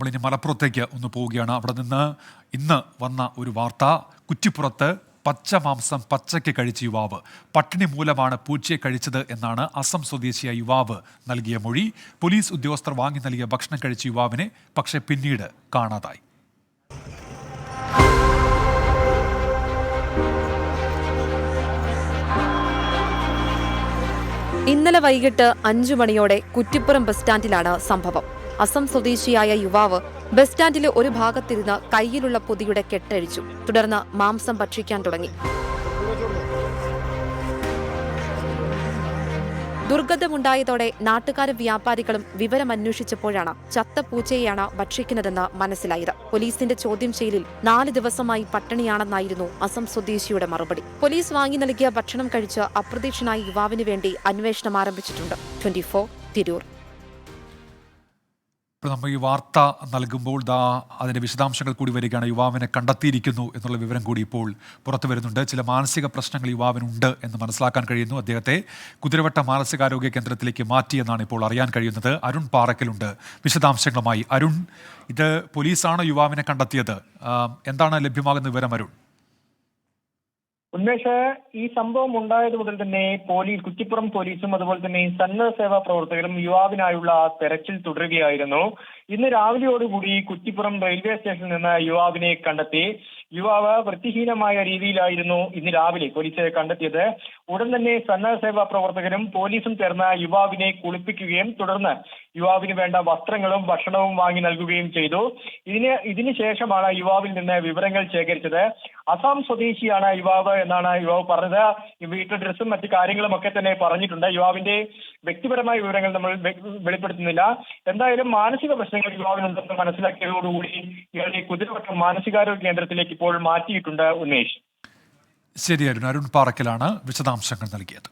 നമ്മൾ ഇനി മലപ്പുറത്തേക്ക് ഒന്ന് പോവുകയാണ്. അവിടെ നിന്ന് ഇന്ന് വന്ന ഒരു വാർത്ത കുറ്റിപ്പുറത്ത് പച്ച മാംസം പച്ചയ്ക്ക് കഴിച്ച യുവാവ്. പട്ടിണി മൂലമാണ് പൂച്ചയെ കഴിച്ചത് എന്നാണ് അസം സ്വദേശിയായ യുവാവ് നൽകിയ മൊഴി. പോലീസ് ഉദ്യോഗസ്ഥർ വാങ്ങി നൽകിയ ഭക്ഷണം കഴിച്ച യുവാവിനെ പക്ഷേ പിന്നീട് കാണാതായി. ഇന്നലെ വൈകിട്ട് അഞ്ചു മണിയോടെ കുറ്റിപ്പുറം ബസ് സ്റ്റാൻഡിലാണ് സംഭവം. അസം സ്വദേശിയായ യുവാവ് ബസ് സ്റ്റാൻഡിലെ ഒരു ഭാഗത്തിരുന്ന് കയ്യിലുള്ള പൊതിയുടെ കെട്ടഴിച്ചു. തുടർന്ന് മാംസം ഭക്ഷിക്കാൻ തുടങ്ങി. ദുർഗന്ധമുണ്ടായതോടെ നാട്ടുകാരും വ്യാപാരികളും വിവരമന്വേഷിച്ചപ്പോഴാണ് ചത്ത പൂച്ചയെയാണ് ഭക്ഷിക്കുന്നതെന്ന് മനസ്സിലായത്. പോലീസിന്റെ ചോദ്യം ചെയ്യലിൽ നാല് ദിവസമായി പട്ടിണിയാണെന്നായിരുന്നു അസം സ്വദേശിയുടെ മറുപടി. പോലീസ് വാങ്ങി നൽകിയ ഭക്ഷണം കഴിച്ച് അപ്രതീക്ഷനായ യുവാവിന് വേണ്ടി അന്വേഷണം ആരംഭിച്ചിട്ടുണ്ട്. ട്വന്റി തിരൂർ. ഇപ്പോൾ നമ്മൾ ഈ വാർത്ത നൽകുമ്പോൾ ദാ അതിന്റെ വിശദാംശങ്ങൾ കൂടി വരികയാണ്. യുവാവിനെ കണ്ടെത്തിയിരിക്കുന്നു എന്നുള്ള വിവരം കൂടി ഇപ്പോൾ പുറത്തു വരുന്നുണ്ട്. ചില മാനസിക പ്രശ്നങ്ങൾ യുവാവിനുണ്ട് എന്ന് മനസ്സിലാക്കാൻ കഴിയുന്നു. അദ്ദേഹത്തെ കുതിരവട്ട മാനസികാരോഗ്യ കേന്ദ്രത്തിലേക്ക് മാറ്റിയെന്നാണ് ഇപ്പോൾ അറിയാൻ കഴിയുന്നത്. അരുൺ പാറക്കലുണ്ട്. വിശദാംശങ്ങളുമായി അരുൺ ഇത് പോലീസാണ് യുവാവിനെ കണ്ടെത്തിയത്? എന്താണ് ലഭ്യമാകുന്ന വിവരം അരുൺ? ഉന്മേഷ് ഈ സംഭവം ഉണ്ടായത് മുതൽ തന്നെ പോലീസ് കുറ്റിപ്പുറം പോലീസും അതുപോലെ തന്നെ സന്നദ്ധ സേവാ പ്രവർത്തകരും യുവാവിനായുള്ള തെരച്ചിൽ തുടരുകയായിരുന്നു. ഇന്ന് രാവിലെയോടുകൂടി കുറ്റിപ്പുറം റെയിൽവേ സ്റ്റേഷനിൽ നിന്ന് യുവാവിനെ കണ്ടെത്തി. യുവാവ് വൃത്തിഹീനമായ രീതിയിലായിരുന്നു ഇന്ന് രാവിലെ പോലീസ് കണ്ടെത്തിയത്. ഉടൻ തന്നെ സന്നദ്ധ സേവാ പ്രവർത്തകരും പോലീസും ചേർന്ന് യുവാവിനെ കുളിപ്പിക്കുകയും തുടർന്ന് യുവാവിന് വേണ്ട വസ്ത്രങ്ങളും ഭക്ഷണവും വാങ്ങി നൽകുകയും ചെയ്തു. ഇതിന് ഇതിന് ശേഷമാണ് യുവാവിൽ നിന്ന് വിവരങ്ങൾ ശേഖരിച്ചത്. അസാം സ്വദേശിയാണ് യുവാവ് എന്നാണ് യുവാവ് പറഞ്ഞത്. വീട്ടിലെ ഡ്രസ്സും മറ്റു കാര്യങ്ങളും ഒക്കെ തന്നെ പറഞ്ഞിട്ടുണ്ട്. യുവാവിന്റെ വ്യക്തിപരമായ വിവരങ്ങൾ നമ്മൾ വെളിപ്പെടുത്തുന്നില്ല. എന്തായാലും മാനസിക പ്രശ്നങ്ങൾ യുവാവിനുണ്ടെന്ന് മനസ്സിലാക്കിയതോടുകൂടി ഇയാളെ കുതിരവട്ടം മാനസികാരോഗ്യ കേന്ദ്രത്തിലേക്ക് ഇപ്പോൾ മാറ്റിയിട്ടുണ്ട് ഉന്മേഷ് ശരി അരുൺ. അരുൺ പാറക്കലാണ് വിശദാംശങ്ങൾ നൽകിയത്.